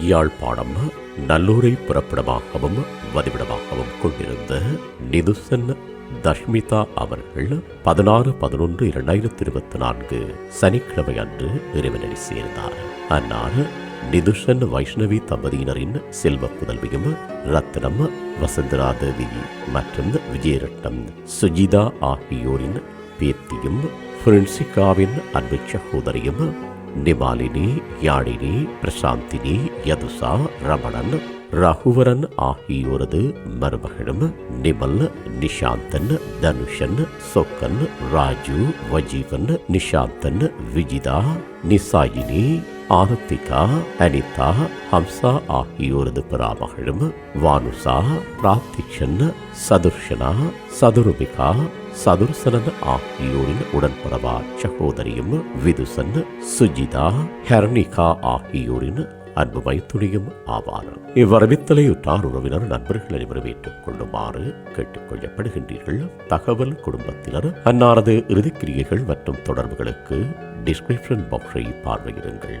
யாழ்ப்பாணம் நல்லூரை புறப்படமாகவும் வதிவிடமாகவும் கொண்டிருந்த நிதுசன் தஷ்மிதா அவர்கள் பதினாறு பதினொன்று இரண்டாயிரத்தி இருபத்தி நான்கு சனிக்கிழமை அன்று இறைவனடி சேர்ந்தார். அன்னார் நிதுஷன் வைஷ்ணவி தம்பதியினரின் செல்வ புதல்வியும் ரத்னம் வசந்தரா தேவி மற்றும் விஜயரட்னம் சுஜிதா ஆகியோரின் பேத்தியும் பிரின்சிகாவின் அன்பு சகோதரியும் நிமாலினி யாழினி பிரசாந்தினி யதுசா ரமணன் ரகுவரன் ஆகியோரது மருமகளும் நிமல் நிஷாந்தன் தனுஷன் சொக்கன் ராஜு வஜீவன் நிஷாந்தன் விஜிதா நிசாயினி ஆரத்திகா அனிதா ஹம்சா ஆகியோரது பிராமகளும் வானுசா பிராத்திக்ஷன் சதுர்ஷனா சதுருமிகா சதுர்சனன் ஆகியோரின் உடன்படவா சகோதரியும் விதுசன் சுஜிதா ஹெர்னிகா ஆகியோரின் அன்பு மைத்துணியும் ஆவார். இவ்வரவித்தலையுற்றார் உறவினர் நண்பர்கள் அனைவரும் ஏற்றுக் கொள்ளுமாறு கேட்டுக் கொள்ளப்படுகின்றீர்கள் தகவல் குடும்பத்தினர் அன்னாரது இறுதிக்கிரியைகள் மற்றும் தொடர்புகளுக்கு டிஸ்கிரிப்ஷன் பாக்ஸை பார்வையிடுங்கள்.